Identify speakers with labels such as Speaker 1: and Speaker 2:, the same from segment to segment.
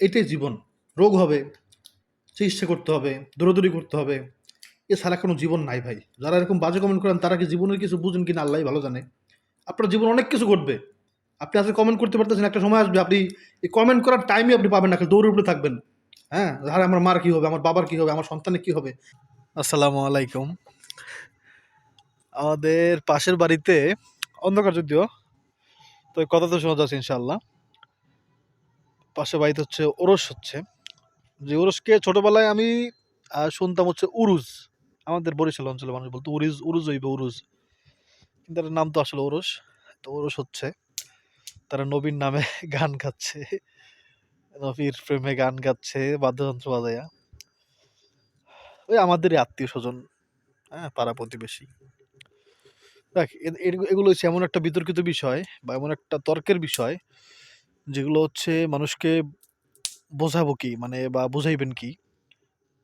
Speaker 1: এটাই জীবন। রোগ হবে, চিকিৎসা করতে হবে, দৌড়াদৌড়ি করতে হবে এছাড়া কোনো জীবন নাই ভাই। যারা এরকম বাজে কমেন্ট করেন, তারা কি জীবনের কিছু বুঝেন কিনা আল্লাহ ভালো জানে। আপনার জীবন অনেক কিছু ঘটবে। আপনি আজকে কমেন্ট করতে পারতেছেন, একটা সময় আসবে, আপনি এই কমেন্ট করার টাইমই আপনি পাবেন না, খালি দৌড়ে উপরে থাকবেন। হ্যাঁ আরে আমার মার কী হবে, আমার বাবার কী হবে, আমার সন্তানের কী হবে? আসসালামু আলাইকুম। আমাদের পাশের বাড়িতে অন্ধকার যদিও, তো কথা তো শোনা যাচ্ছে ইনশাল্লাহ পাশের বাড়িতে হচ্ছে ওরস হচ্ছে। যে ওরসকে ছোটোবেলায় আমি শুনতাম হচ্ছে উরুজ। আমাদের বরিশাল অঞ্চলে মানুষ বলতো উরুজ উরুজ হইবে উরুজ। কিন্তু এটার নাম তো আসলে ওরস। তো ওরস হচ্ছে। তারা নবীর নামে গান গাচ্ছে। নবীর প্রেমে গান গাচ্ছে, বাদ্যযন্ত্র বাজায়া। ওই আমাদেরই আত্মীয় স্বজন হ্যাঁ পাড়া প্রতিবেশী। দেখ এগুলো হচ্ছে এমন একটা বিতর্কিত বিষয় বা এমন একটা তর্কের বিষয় যেগুলো হচ্ছে মানুষকে বোঝাবো কি মানে বা বুঝাইবেন কি?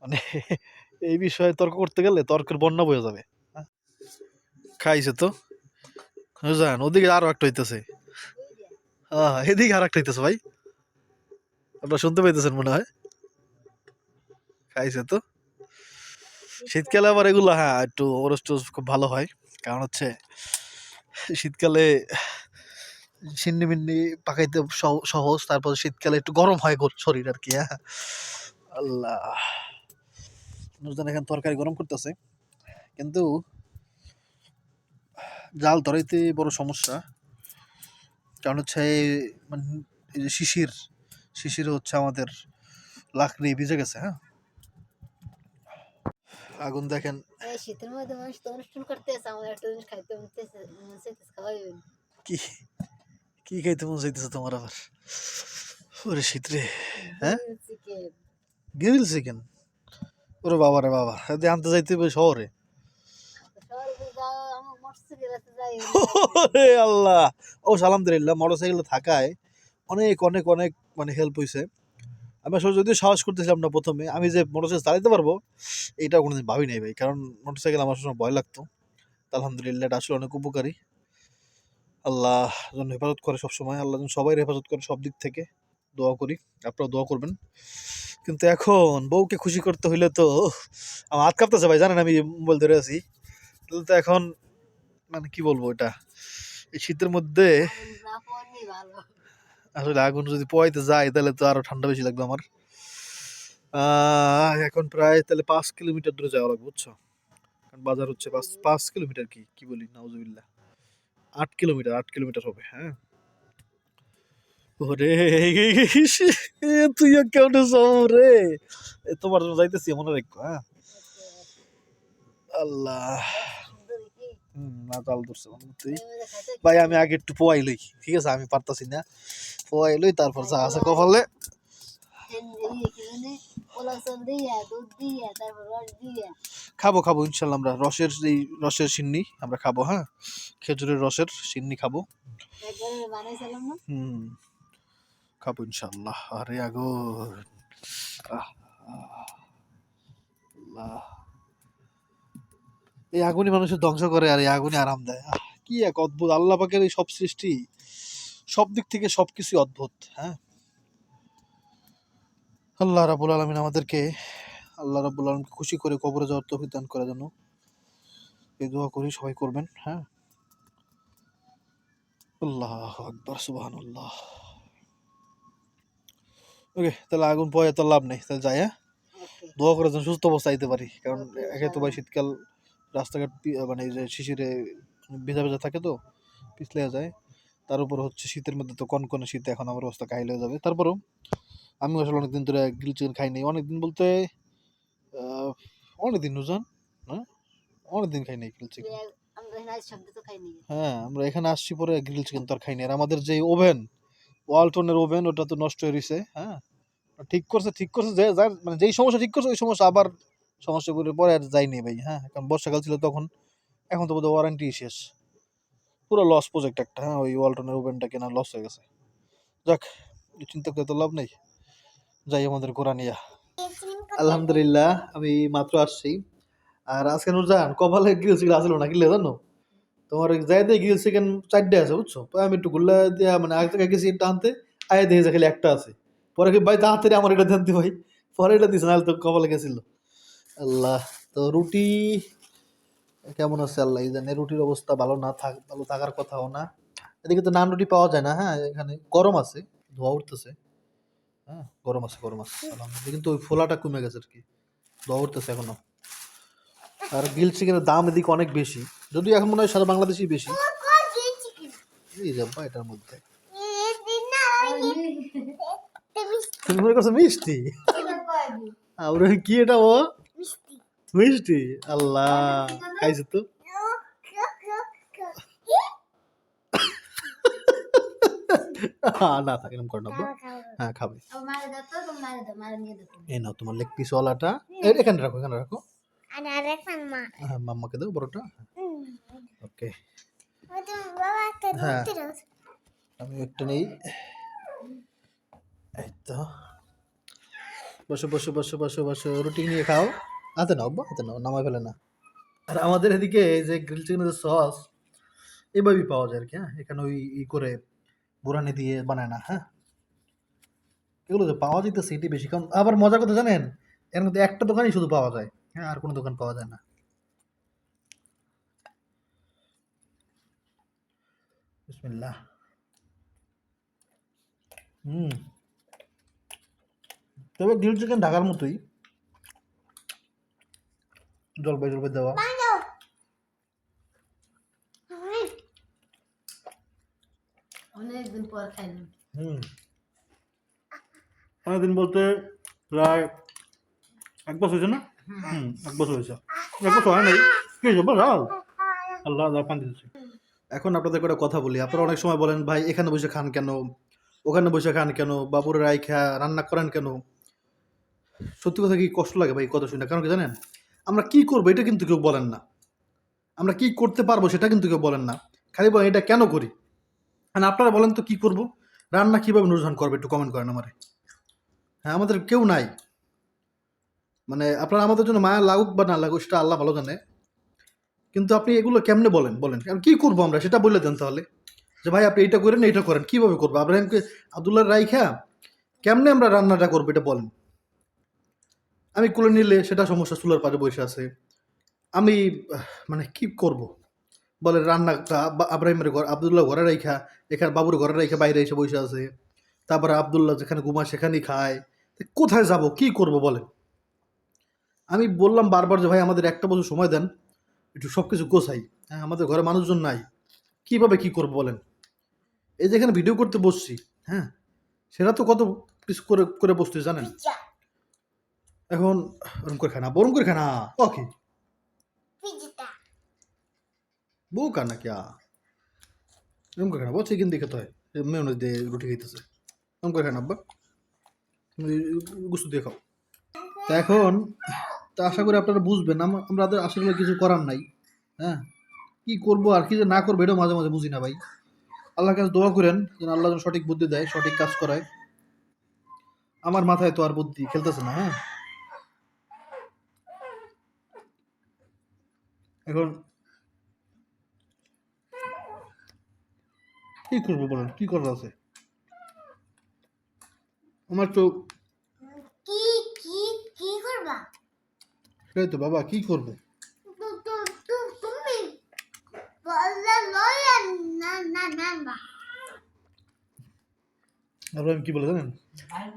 Speaker 1: মানে এই বিষয়ে তর্ক করতে গেলে তর্কের বন্যা বয়ে যাবে? খাইছে তো? জান ওদিকে আরও একটা হইতেছে। হ্যাঁ এদিকে আর একটা হইতেছে ভাই। আপনারা শুনতে পাইতেছেন মনে হয়? খাইছে তো? শীতকালে আবার এগুলো হ্যাঁ একটু ওরস খুব ভালো হয়। কারণ হচ্ছে শীতকালে সিন্নি মিন্নি পাকাইতে সহ- সহজ তারপর শীতকালে একটু গরম হয় শরীর আর কি হ্যাঁ। আল্লাহ। নুরজান এখন তরকারি গরম করতেছে কিন্তু জাল ধরাইতে বড় সমস্যা। কারণ হচ্ছে এই- মানে এই যে শিশির শিশির হচ্ছে আমাদের লাকড়ি ভিজে গেছে হ্যাঁ। আগুন দেখেন।
Speaker 2: শীতের মধ্যে মানুষ তো অনুষ্ঠান করতেছে আমার একটা জিনিস খাইতে
Speaker 1: কি? কি খাইতে মন চাইতেছে তোমার আবার? ওরে শীত রে হ্যাঁ? গ্রিল চিকেন ওরে বাবা রে বাবা এদি আনতে যাইতে হবে শহরে। ওরে আল্লাহ। ও আলহামদুলিল্লাহ মোটরসাইকেল থাকায় অনেক অনেক অনেক মানে হেল্প হয়েছে আমি আসলে যদিও সাহস করতেছিলাম না প্রথমে আমি যে মোটরসাইকেল চালাতে পারব এইটা কোনোদিন ভাবি নাই ভাই কারণ মোটরসাইকেল আমার সময় ভয় লাগতো। আলহামদুলিল্লাহ এটা আসলে অনেক উপকারী। আল্লাহ যেন হেফাজত করে সবসময়, আল্লাহ যেন সবাই হেফাজত করে সব দিক থেকে। দোয়া করি আপনারা দোয়া করবেন। কিন্তু এখন বউকে খুশি করতে হইলে তো, আমার হাত কাঁপতেছে ভাই, জানেন আমি মোবাইল ধরে আছি। তাহলে তো এখন মানে কি বলব এটা? এই শীতের মধ্যে আসলে আগুন যদি পোয়াইতে যায়, তাহলে তো আরও ঠান্ডা বেশি লাগবে আমার। এখন প্রায় তাহলে পাঁচ কিলোমিটার দূরে যাওয়া লাগবে, বুঝছ? বাজার হচ্ছে পাঁচ পাঁচ কিলোমিটার কি কি বলি, নাউজুবিল্লাহ। আট কিলোমিটার আট কিলোমিটার হবে হ্যাঁ। ওরে, তুই কেমন সব রে। তোমার জন্য যাইতেছি, মনে রাখো হ্যাঁ। আল্লাহ। না চাল ধরছে ভাই, আমি আগে একটু পোয়াই লই, ঠিক আছে? আমি পারতাছি না। পোয়াই লই, তারপর যা আছে কপালে। খাব খাব, ইনশাল্লাহ আমরা রসের এই রসের সিন্নি, আমরা খাব হ্যাঁ? খেজুরের রসের সিন্নি খাব। হুম, খাব ইনশাল্লাহ। আরে আল্লাহ। এই আগুনই মানুষের ধ্বংস করে আর এই আগুনই আরাম দেয়। কি এক অদ্ভুত, আল্লাহ পাকের এই সব সৃষ্টি, সব দিক থেকে সবকিছু অদ্ভুত হ্যাঁ? আল্লাহ রাবুল আলমিন আমাদেরকে আল্লাহ রাবুল আলমকে খুশি করে কবরে যাওয়ার তৌফিক দান করে যেন এই দোয়া করি, সবাই করবেন হ্যাঁ? আল্লাহ আকবর সুবাহান আল্লাহ ওকে তাহলে আগুন পয়ে তো লাভ নেই, তাহলে যাই হ্যাঁ? দোয়া করে যেন সুস্থ অবস্থা আইতে পারি, কারণ একে তো ভাই শীতকাল, রাস্তাঘাট মানে যে শিশিরে ভেজা ভেজা থাকে তো, পিছলে যায়। তার উপর হচ্ছে শীতের মধ্যে তো কনকনে শীতে, এখন আমার অবস্থা কাহিল হয়ে যাবে। তারপরেও আমি আসলে অনেকদিন ধরে গ্রিল চিকেন খাই নাই। অনেকদিন বলতে অনেকদিন নুজান হ্যাঁ অনেকদিন খাই নাই গ্রিল চিকেন হ্যাঁ আমরা এখানে আসছি পরে গ্রিল চিকেন তো আর খাইনি আর আমাদের যে ওভেন ওয়ালটনের ওভেন ওটা তো নষ্ট হয়ে রয়েছে হ্যাঁ? ঠিক করছে ঠিক করছে যে যার মানে যেই সমস্যা ঠিক করছে ওই সমস্যা আবার সমস্যা করে পরে আর যাইনি ভাই হ্যাঁ? কারণ বর্ষাকাল ছিল তখন এখন তো বোধহয় ওয়ারেন্টি শেষ। পুরো লস প্রজেক্ট একটা হ্যাঁ? ওই ওয়ালটনের ওভেনটা কেনা লস হয়ে গেছে। যাক চিন্তা করে তো লাভ নেই। যাই আমাদের কোরআনিয়া আলহামদুলিল্লাহ। আমি মাত্র আসছি। আর আজকে নুরজান কপালে গ্রিল চিকেন আসলো না কিনলে জানো? তোমার যাইতে গ্রিল চিকেন চারটে আছে বুঝছ? আমি একটু গুল্লা দিয়া মানে আগে থেকে গেছি একটা আনতে আয় দেখেছে খালি একটা আছে। পরে কি ভাই তাড়াতাড়ি আমার এটা জানতে ভাই। পরে এটা দিস না তো কপালে গেছিল। আল্লাহ তো রুটি কেমন আছে আল্লাহ এই জানে রুটির অবস্থা ভালো না থাক ভালো থাকার কথাও না। এদিকে তো নান রুটি পাওয়া যায় না হ্যাঁ এখানে গরম আছে ধোয়া উঠতেছে। হ্যাঁ গরম আছে গরম আছে। আলহামদুলিল্লাহ, কিন্তু ওই ফোলাটা কমে গেছে আর কি। উঠতেছে এখনও। আর গ্রিল চিকেনের দাম এদিকে অনেক বেশি। যদিও এখন মনে হয় সারা বাংলাদেশই বেশি। এই যাব্বা এটার মধ্যে। তুমি মনে করছ মিষ্টি? আর কি এটা ও? মিষ্টি। আল্লাহ, খাইছো তো? না থাকে এরকম করে নেব। হ্যাঁ খাবে। এই নাও তোমার লেগ পিস ওয়ালাটা এখানে রাখো এখানে রাখো। হ্যাঁ মাম্মাকে দাও বড়টা। ওকে। হ্যাঁ। আমি একটা নেই। এই তো। বসো বসো বসো বসো বসো রুটি নিয়ে খাও। হাতে নাও আব্বা হাতে নাও নামাই ফেলে না। আর আমাদের এদিকে এই যে গ্রিল চিকেনের সস এভাবেই পাওয়া যায় আর কি হ্যাঁ? এখানে ওই ই করে বুড়ানি দিয়ে বানায় না হ্যাঁ? এগুলো যে পাওয়া যেতেছে এটি বেশি। কারণ আবার মজার কথা জানেন এর মধ্যে একটা দোকানই শুধু পাওয়া যায়। হ্যাঁ আর কোনো দোকান পাওয়া যায় না। বিসমিল্লাহ। হুম। তবে গ্রিল চিকেন ঢাকার মতোই। জলপাই জলপাই দেওয়া।
Speaker 2: অনেকদিন পর খাইলাম।
Speaker 1: হুম। অনেকদিন বলতে প্রায় এক বছর হয়েছে না? হুম, এক বছর হয়েছে। এক বছর হয় নাই। কি হয়েছে? বল। আল্লাহ আল্লাহ পানি এখন আপনাদের একটা কথা বলি। আপনারা অনেক সময় বলেন, ভাই, এখানে বসে খান কেন? ওখানে বসে খান কেন? বাবুরে রাইখা, রান্না করেন কেন? সত্যি কথা কি কষ্ট লাগে ভাই কথা শুনে? কারণ কি জানেন? আমরা কি করব এটা কিন্তু কেউ বলেন না। আমরা কি করতে পারব সেটা কিন্তু কেউ বলেন না। খালি বলেন, এটা কেন করি? মানে আপনারা বলেন তো কি করব? রান্না কীভাবে নুরজান করবে একটু কমেন্ট করেন আমারে। হ্যাঁ আমাদের কেউ নাই। মানে আপনারা আমাদের জন্য মায়া লাগুক বা না লাগুক, সেটা আল্লাহ ভালো জানে। কিন্তু আপনি এগুলো কেমনে বলেন? বলেন, কারণ কী করব আমরা? সেটা বলে দেন তাহলে। যে ভাই, আপনি এইটা করেন এইটা করেন, কীভাবে করব? আব্রাহিমকে আবদুল্লাহ রাইখা কেমনে আমরা রান্নাটা করব এটা বলেন? আমি কুলে নিলে সেটা সমস্যা, চুলার পাশে বসে আছে। আমি মানে কি করব? বলে রান্নাটা আব্রাহিমের ঘর, আবদুল্লাহ ঘরে রাইখা, এখানে বাবুর ঘরে রেখে বাইরে এসে বসে আছে। তারপরে আবদুল্লাহ যেখানে ঘুমায় সেখানেই খায়। কোথায় যাব? কি করব বলেন? আমি বললাম বারবার যে ভাই আমাদের একটা বছর সময় দেন একটু সব কিছু গোছাই। হ্যাঁ আমাদের ঘরে মানুষজন নাই। কীভাবে কি করব বলেন? এই যেখানে ভিডিও করতে বসছি হ্যাঁ? সেটা তো কত কিছু করে করে বসতে জানেন? এখন ওরম করে খানা বরম করে খানা ওকে বউ কানা ক্যা এরকম করে খানা বল কিন্তু দিয়ে খেতে হয়। মেয়নিজ দিয়ে রুটি খাইতেছে। এরকম করে খানা আব্বা। গুস্তু দিয়ে খাও। তা এখন, তা আশা করি আপনারা বুঝবেন, আম- আমাদের আসলে কিছু করার নাই হ্যাঁ? কি করব আর কি যে না করব এটাও মাঝে মাঝে বুঝি না ভাই। আল্লাহর কাছে দোয়া করেন যেন আল্লাহ যেন সঠিক বুদ্ধি দেয়, সঠিক কাজ করায়। আমার মাথায় তো আর বুদ্ধি খেলতেছে না হ্যাঁ? এখন কি করব বলেন, কি করার আছে? আমার তো
Speaker 2: কি কি কি করবা
Speaker 1: সেটাই তো বাবা কি করব? আব্রাহিম কি বলে জানেন?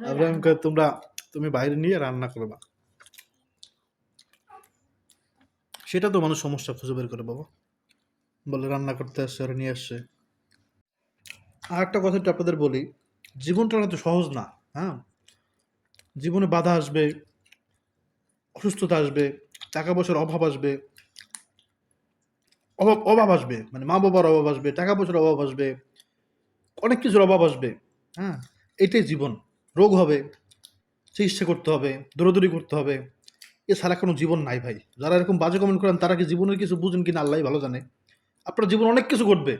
Speaker 1: আব্রাহিমকে তোমরা তুমি বাইরে নিয়ে রান্না করবা সেটা তো মানুষ সমস্যা খুঁজে বের করে বাবা। বলে রান্না করতে আসছে আর নিয়ে আসছে। আর একটা কথা একটু আপনাদের বলি জীবনটা তো সহজ না হ্যাঁ? জীবনে বাধা আসবে অসুস্থতা আসবে, টাকা পয়সার অভাব আসবে, অভাব অভাব আসবে মানে মা বাবার অভাব আসবে, টাকা পয়সার অভাব আসবে, অনেক কিছুর অভাব আসবে হ্যাঁ? এটাই জীবন। রোগ হবে, চিকিৎসা করতে হবে, দৌড়াদৌড়ি করতে হবে এছাড়া কোনো জীবন নাই ভাই। যারা এরকম বাজে কমেন্ট করেন, তারা কি জীবনের কিছু বুঝেন কিনা আল্লাহ ভালো জানে। আপনার জীবন অনেক কিছু ঘটবে।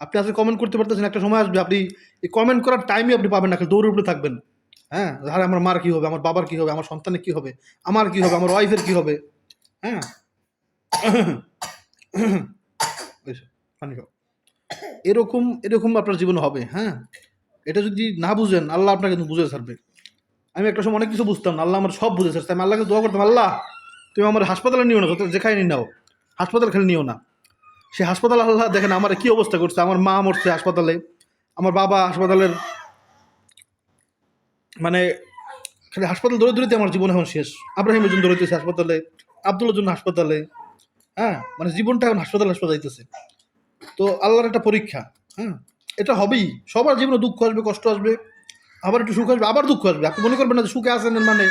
Speaker 1: আপনি আজকে কমেন্ট করতে পারতেছেন, একটা সময় আসবে, আপনি এই কমেন্ট করার টাইমই আপনি পাবেন না, খালি দৌড়ে উপরে থাকবেন। হ্যাঁ? আরে আমার মার কী হবে? আমার বাবার কী হবে? আমার সন্তানের কী হবে? আমার কী হবে? আমার ওয়াইফের কী হবে? হ্যাঁ। এরকম এরকম আপনার জীবন হবে হ্যাঁ? এটা যদি না বুঝেন, আল্লাহ আপনাকে কিন্তু বুঝে ছাড়বে। আমি একটা সময় অনেক কিছু বুঝতাম না আল্লাহ আমার সব বুঝেছে আমি আল্লাহকে দোয়া করতাম, আল্লাহ, তুমি আমার হাসপাতালে নিও না যেখানে নিয়ে নাও। হাসপাতাল খেলে নিও না। সে হাসপাতাল আল্লাহ দেখেন আমার কি অবস্থা করছে। আমার মা মরছে হাসপাতালে, আমার বাবা হাসপাতালের মানে খালি হাসপাতাল দৌড়ে দৌড়িতে আমার জীবন এখন শেষ। আব্রাহিমের জন্য দৌড়াইতেছে হাসপাতালে আব্দুলের জন্য হাসপাতালে হ্যাঁ? মানে জীবনটা এখন হাসপাতাল হাসপাতাল যাইতেছে। তো আল্লাহর একটা পরীক্ষা হ্যাঁ? এটা হবেই। সবার জীবনে দুঃখ আসবে, কষ্ট আসবে, আবার একটু সুখ আসবে, আবার দুঃখ আসবে। আপনি মনে করবেন না যে সুখে আসেন মানে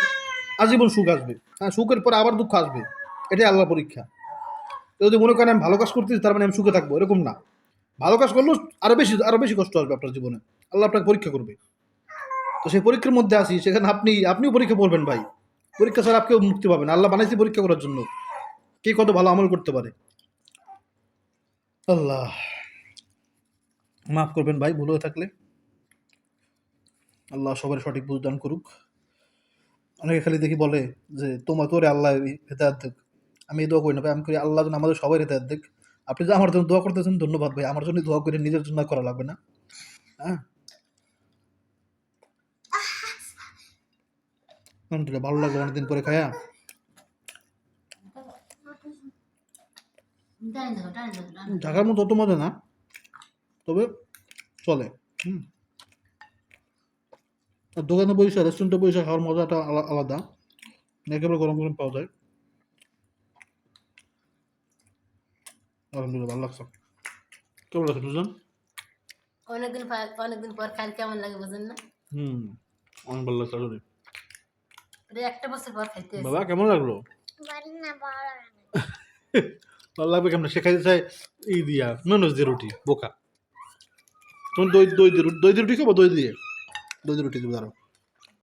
Speaker 1: আজীবন সুখ আসবে। হ্যাঁ সুখের পরে আবার দুঃখ আসবে। এটাই আল্লাহ পরীক্ষা। যদি মনে করেন আমি ভালো কাজ করতেছি, তার মানে আমি সুখে থাকব, এরকম না। ভালো কাজ করলেও আরও বেশি আরও বেশি কষ্ট আসবে আপনার জীবনে। আল্লাহ আপনাকে পরীক্ষা করবে। তো সেই পরীক্ষার মধ্যে আসি সেখানে আপনি, আপনিও পরীক্ষা পড়বেন ভাই। পরীক্ষা ছাড়া আপনিও মুক্তি পাবেন আল্লাহ বানাইছি পরীক্ষা করার জন্য। কে কত ভালো আমল করতে পারে। আল্লাহ। মাফ করবেন ভাই, ভুল হয়ে থাকলে। আল্লাহ সবার সঠিক বুঝ দান করুক। অনেকে খালি দেখি বলে যে, তোমার তোরে আল্লাহ হেদায়ত দেখ। আমি এই দোয়া করি না ভাই, আমি করি আল্লাহ যেন আমাদের সবাই হেদায়ত দেখ। আপনি যে আমার জন্য দোয়া করতেছেন, ধন্যবাদ ভাই। আমার জন্য দোয়া করে নিজের জন্য করা লাগবে না। হ্যাঁ? আলহামদুলিল্লাহ, ভালো লাগল অনেকদিন পরে খায়া। ঢাকার মতো অত মজা না তবে চলে হুম। আর দোকানে বসে রেস্টুরেন্টে বসে খাওয়ার মজাটা আলাদা একেবারে গরম গরম পাওয়া যায়। আলহামদুলিল্লাহ ভালো লাগছে। কেমন লাগছে দুজন?
Speaker 2: অনেকদিন অনেকদিন পর খাইলে কেমন লাগে বুঝেন না?
Speaker 1: হুম অনেক ভালো লাগছে
Speaker 2: একটা বছর পর খাইতে
Speaker 1: বাবা কেমন লাগল?
Speaker 2: বাড়ি না বাড়া
Speaker 1: ভালো লাগবে কেমন? শেখাইতে চাই ই দিয়া নুনস দিয়ে রুটি বোকা। তুমি দই দই দিয়ে রুটি দই দিয়ে রুটি খাব? দই দিয়ে? দই দিয়ে রুটি দেবো দাঁড়াও।